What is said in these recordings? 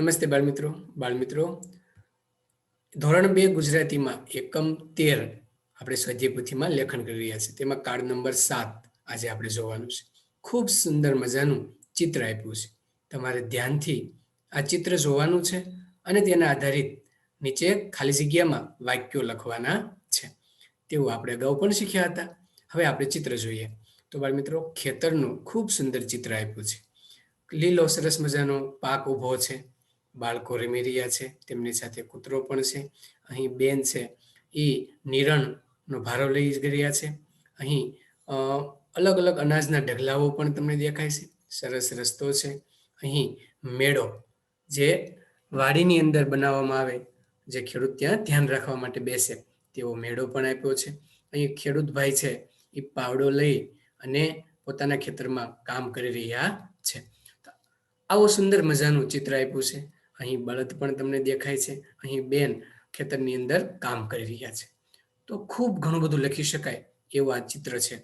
નમસ્તે બાળમિત્રો બાળમિત્રો. ધોરણ બે ગુજરાતીમાં એકમ તેર આપણે સ્વાધ્યાય પોથીમાં લેખન કરી રહ્યા છીએ. તેમાં કાર્ડ નંબર સાત આજે આપણે જોવાનું છે. ખૂબ સુંદર મજાનું ચિત્ર આપ્યું છે. તમારે ધ્યાનથી આ ચિત્ર જોવાનું છે અને તેના આધારિત નીચે ખાલી જગ્યામાં વાક્યો લખવાના છે. તેવું આપણે અગાઉ પણ શીખ્યા હતા. હવે આપણે ચિત્ર જોઈએ. તો બાળમિત્રો, ખેતરનું ખૂબ સુંદર ચિત્ર આપ્યું છે. લીલો, સરસ મજાનો પાક ઊભો છે. બાળકો રમી રહ્યા છે, તેમની સાથે કૂતરો પણ છે. અહીં બેન છે, એ નિરણનો ભારો લઈ રહ્યા છે. અહીં અલગ અલગ અનાજના ઢગલાઓ પણ તમને દેખાય છે. સરસ રસ્તો છે. અહીં મેળો, જે વાડીની અંદર બનાવવામાં આવે, જે ખેડૂત ત્યાં ધ્યાન રાખવા માટે બેસે, તેવો મેળો પણ આપ્યો છે. અહીં ખેડૂત ભાઈ છે, એ પાવડો લઈ અને પોતાના ખેતરમાં કામ કરી રહ્યા છે. આવું સુંદર મજાનું ચિત્ર આપ્યું છે. અહીં બળદ પણ તમને દેખાય છે. અહીં બેન ખેતરની અંદર કામ કરી રહ્યા છે. તો ખૂબ ઘણું બધું લખી શકાય એવું આ ચિત્ર છે.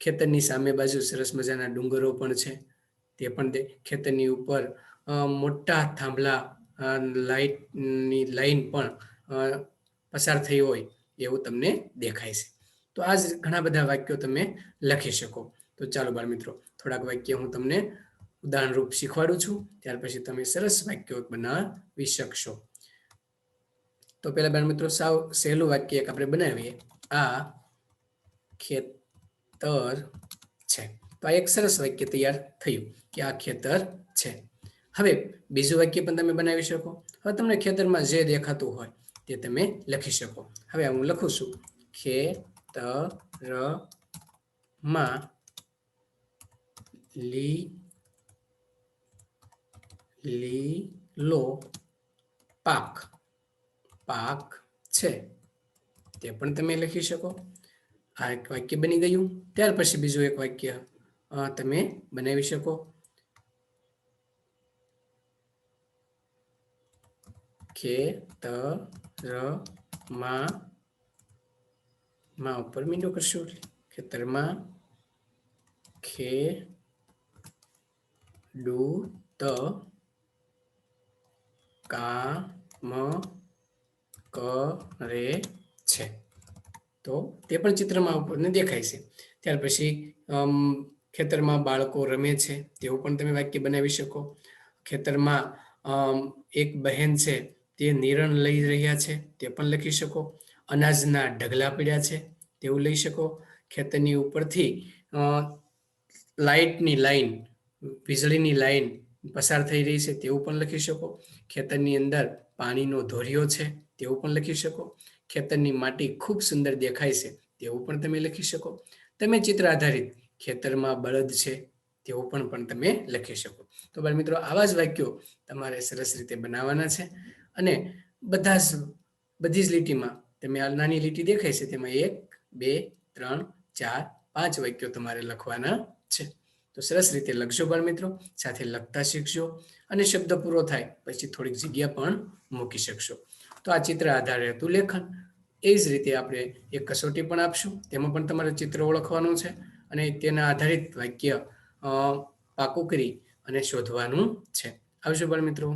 ખેતરની સામે બાજુ સરસ મજાના ડુંગરો પણ છે. તે પણ ખેતરની ઉપર મોટા થાંભલા લાઇટની લાઈન પણ પસાર થઈ હોય એવું તમને દેખાય છે. તો આ ઘણા બધા વાક્યો તમે લખી શકો. તો ચાલો બાળ મિત્રો, થોડાક વાક્ય હું તમને ઉદાહરણ રૂપ શીખવાડું છું, ત્યાર પછી તમે સરસ વાક્યો બનાવી શકશો. તો પેલા બેન મિત્રો, સાવ સહેલું વાક્ય એક આપણે બનાવીએ. આ ખેતર છે. તો આ એક સરસ વાક્ય તૈયાર થયું કે આ ખેતર છે. હવે બીજું વાક્ય પણ તમે બનાવી શકો. હવે તમને ખેતરમાં જે દેખાતું હોય તે તમે લખી શકો. હવે હું લખું છું. ખેતરમાં લી લીલો પાક પાક છે. તે પણ તમે લખી શકો. આ એક વાક્ય બની ગયું. ત્યાર પછી બીજું એક વાક્ય તમે બનાવી શકો. ખેતરમાં, માં ઉપર મીંડો કરશો ખેતરમાં ખેડૂત કામ કરે છે. તો તે પણ ચિત્રમાં આપણને દેખાય છે. ત્યાર પછી ખેતરમાં બાળકો રમે છે. તેવું પણ તમે વાક્ય બનાવી શકો. ખેતરમાં એક બહેન છે, તે નિરણ લઈ રહ્યા છે, તે પણ લખી શકો. અનાજના ઢગલા પડ્યા છે, તેવું લઈ શકો. ખેતરની ઉપરથી લાઇટની લાઈન વીજળીની લાઈન પસાર થઈ રહી છે તેવું પણ લખી શકો. ખેતરની અંદર પાણીનો ધોરિયો છે તેવું પણ લખી શકો. ખેતરની માટી ખૂબ સુંદર દેખાય છે તેવું પણ તમે લખી શકો. તમે ચિત્ર આધારિત ખેતરમાં બળદ છે તેવું પણ પણ તમે લખી શકો. તો બાળ મિત્રો, આવા જ વાક્યો તમારે સરસ રીતે બનાવવાના છે અને બધા જ, બધી જ લીટીમાં તમે આ નાની લીટી દેખાય છે તેમાં એક, બે, ત્રણ, ચાર, પાંચ વાક્યો તમારે લખવાના છે. તો સરસ રીતે લખજો બાળ મિત્રો સાથે લખતા શીખજો અને શબ્દ પૂરો થાય પછી થોડીક જગ્યા પણ મૂકી શકશો. તો આ ચિત્ર આધારે હતું લેખન. એ જ રીતે આપણે એક કસોટી પણ આપશું. તેમાં પણ તમારે ચિત્ર ઓળખવાનું છે અને તેના આધારિત વાક્ય પાકું કરી અને શોધવાનું છે. આવજો બાળ મિત્રો